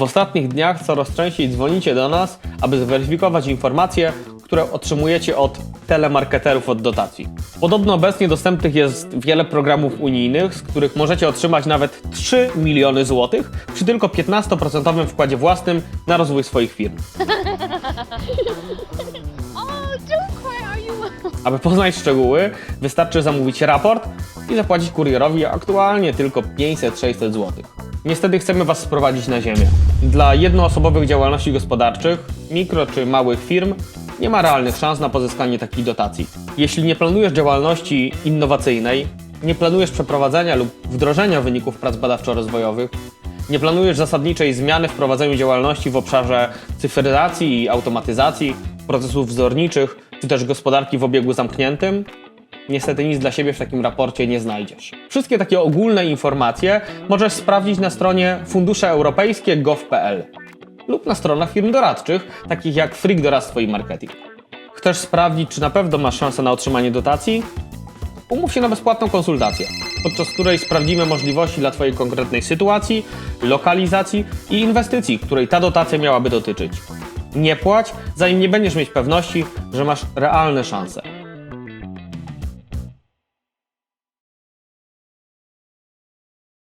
W ostatnich dniach coraz częściej dzwonicie do nas, aby zweryfikować informacje, które otrzymujecie od telemarketerów od dotacji. Podobno obecnie dostępnych jest wiele programów unijnych, z których możecie otrzymać nawet 3 miliony złotych przy tylko 15% wkładzie własnym na rozwój swoich firm. Aby poznać szczegóły, wystarczy zamówić raport i zapłacić kurierowi aktualnie tylko 500-600 zł. Niestety chcemy Was sprowadzić na ziemię. Dla jednoosobowych działalności gospodarczych, mikro czy małych firm nie ma realnych szans na pozyskanie takich dotacji. Jeśli nie planujesz działalności innowacyjnej, nie planujesz przeprowadzenia lub wdrożenia wyników prac badawczo-rozwojowych, nie planujesz zasadniczej zmiany w prowadzeniu działalności w obszarze cyfryzacji i automatyzacji, procesów wzorniczych, czy też gospodarki w obiegu zamkniętym? Niestety nic dla siebie w takim raporcie nie znajdziesz. Wszystkie takie ogólne informacje możesz sprawdzić na stronie funduszeuropejskie.gov.pl lub na stronach firm doradczych, takich jak Freak Doradztwo i Marketing. Chcesz sprawdzić, czy na pewno masz szansę na otrzymanie dotacji? Umów się na bezpłatną konsultację, podczas której sprawdzimy możliwości dla Twojej konkretnej sytuacji, lokalizacji i inwestycji, której ta dotacja miałaby dotyczyć. Nie płać, zanim nie będziesz mieć pewności, że masz realne szanse.